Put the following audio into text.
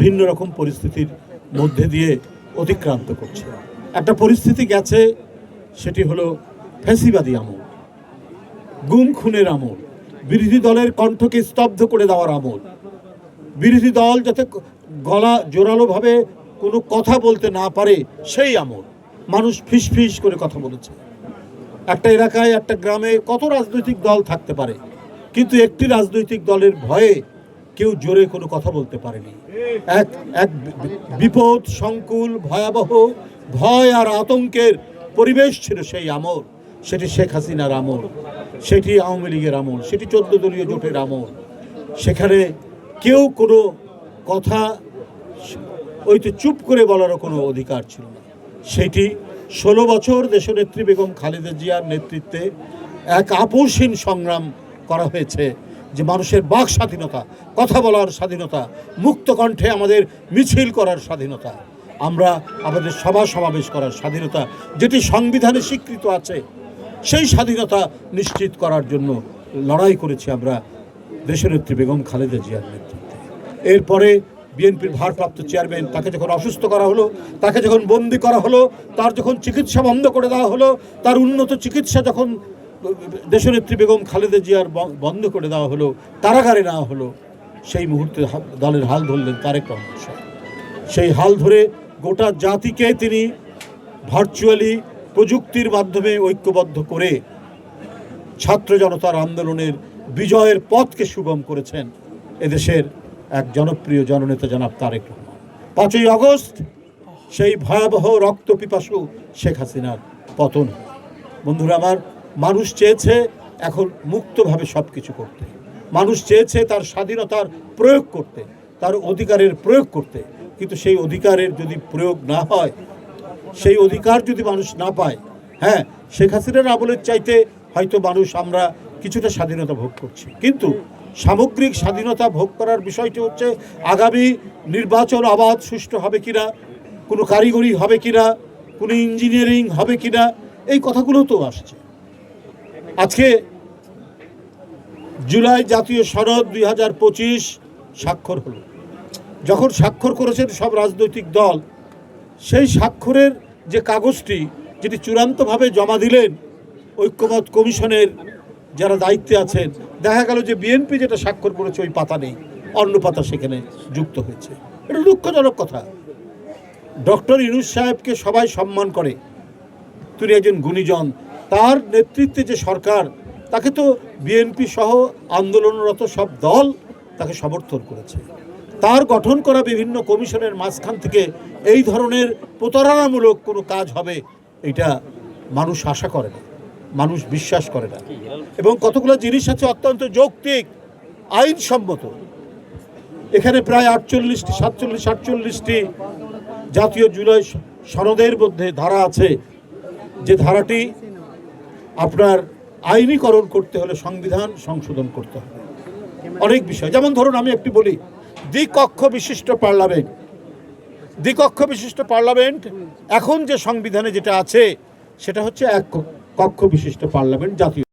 ভিন্ন রকম পরিস্থিতির মধ্যে দিয়ে অতিক্রান্ত করছে। একটা পরিস্থিতি গেছে, সেটি হলো ফ্যাসিবাদী আমল, গুম খুনের আমল, বিরোধী দলের কণ্ঠকে স্তব্ধ করে দেওয়ার আমল। বিরোধী দল যাতে গলা জোরালোভাবে কোনো কথা বলতে না পারে, সেই আমল। মানুষ ফিস ফিস করে কথা বলেছে। একটা এলাকায়, একটা গ্রামে কত রাজনৈতিক দল থাকতে পারে, কিন্তু একটি রাজনৈতিক দলের ভয়ে কেউ জোরে কোনো কথা বলতে পারেনি। এক এক বিপদ, সংকুল, ভয়াবহ, ভয় আর আতঙ্কের পরিবেশ ছিল সেই আমল। সেটি শেখ হাসিনার আমল, সেটি আওয়ামী লীগের আমল, সেটি চোদ্দ দলীয় জোটের আমল। সেখানে কেউ কোনো কথা ওই তো চুপ করে বলারও কোনো অধিকার ছিল না। সেটি ষোলো বছর দেশনেত্রী বেগম খালেদা জিয়ার নেতৃত্বে এক আপোষহীন সংগ্রাম করা হয়েছে। যে মানুষের বাক স্বাধীনতা, কথা বলার স্বাধীনতা, মুক্ত কণ্ঠে আমাদের মিছিল করার স্বাধীনতা, আমরা আমাদের সভা সমাবেশ করার স্বাধীনতা, যেটি সংবিধানে স্বীকৃত আছে, সেই স্বাধীনতা নিশ্চিত করার জন্য লড়াই করেছি আমরা দেশনেত্রী বেগম খালেদা জিয়ার নেতৃত্বে। এরপরে বিএনপির ভারপ্রাপ্ত চেয়ারম্যান তাকে যখন অসুস্থ করা হলো, তাকে যখন বন্দি করা হলো, তার যখন চিকিৎসা বন্ধ করে দেওয়া হলো, তার উন্নত চিকিৎসা যখন দেশনেত্রী বেগম খালেদা জিয়ার বন্ধ করে দেওয়া হলো, কারাগারে নেওয়া হলো, সেই মুহূর্তে দলের হাল ধরলেন তারেক রহমান সাহেব। সেই হাল ধরে গোটা জাতিকে তিনি ভার্চুয়ালি প্রযুক্তির মাধ্যমে ঐক্যবদ্ধ করে ছাত্র জনতার আন্দোলনের বিজয়ের পথকে সুগম করেছেন এদেশের এক জনপ্রিয় জননেতা জনাব তারেক রহমান পাঁচই আগস্ট, সেই ভয়াবহ রক্ত পিপাসু শেখ হাসিনার পতন বন্ধুরা আমার মানুষ চেয়েছে এখন মুক্তভাবে সব কিছু করতে। মানুষ চেয়েছে তার স্বাধীনতার প্রয়োগ করতে, তার অধিকারের প্রয়োগ করতে। কিন্তু সেই অধিকারের যদি প্রয়োগ না হয়, সেই অধিকার যদি মানুষ না পায় হ্যাঁ শেখ হাসিনার আমলের চাইতে হয়তো মানুষ আমরা কিছুটা স্বাধীনতা ভোগ করছি। কিন্তু সামগ্রিক স্বাধীনতা ভোগ করার বিষয়টি হচ্ছে, আগামী নির্বাচন আবাদ সুষ্ঠু হবে কিনা, কোনো কারিগরি হবে কিনা, কোনো ইঞ্জিনিয়ারিং হবে কিনা, এই কথাগুলো তো আসছে। আজকে জুলাই জাতীয় সনদ দুই হাজার পঁচিশ স্বাক্ষর হলো। যখন স্বাক্ষর করেছেন সব রাজনৈতিক দল, সেই স্বাক্ষরের যে কাগজটি, যেটি চূড়ান্তভাবে জমা দিলেন ঐক্যমত কমিশনের যারা দায়িত্বে আছেন, দেখা গেল যে বিএনপি যেটা স্বাক্ষর করেছে ওই পাতা নেই, অন্য পাতা সেখানে যুক্ত হয়েছে। এটা দুঃখজনক কথা। ডক্টর ইনুস সাহেবকে সবাই সম্মান করে। তিনি একজন গুণীজন তার নেতৃত্বে যে সরকার, তাকে তো বিএনপি সহ আন্দোলনরত সব দল তাকে সমর্থন করেছে। তার গঠন করা বিভিন্ন কমিশনের মাঝখান থেকে এই ধরনের প্রতারণামূলক কোনো কাজ হবে এটা মানুষ আশা করে না, মানুষ বিশ্বাস করে না। এবং কতগুলো জিনিস আছে অত্যন্ত যৌক্তিক, আইনসম্মত। এখানে প্রায় আটচল্লিশটি, সাতচল্লিশ, আটচল্লিশটি জাতীয় জুলাই সনদের মধ্যে ধারা আছে। যে ধারাটি আপনার আইনীকরণ করতে হলে সংবিধান সংশোধন করতে হবে। অনেক বিষয়। যেমন ধরুন, আমি একটি বলি, দ্বিকক্ষ বিশিষ্ট পার্লামেন্ট। দ্বিকক্ষ বিশিষ্ট পার্লামেন্ট এখন যে সংবিধানে যেটা আছে, সেটা হচ্ছে এক কক্ষ বিশিষ্ট পার্লামেন্ট জাতীয়।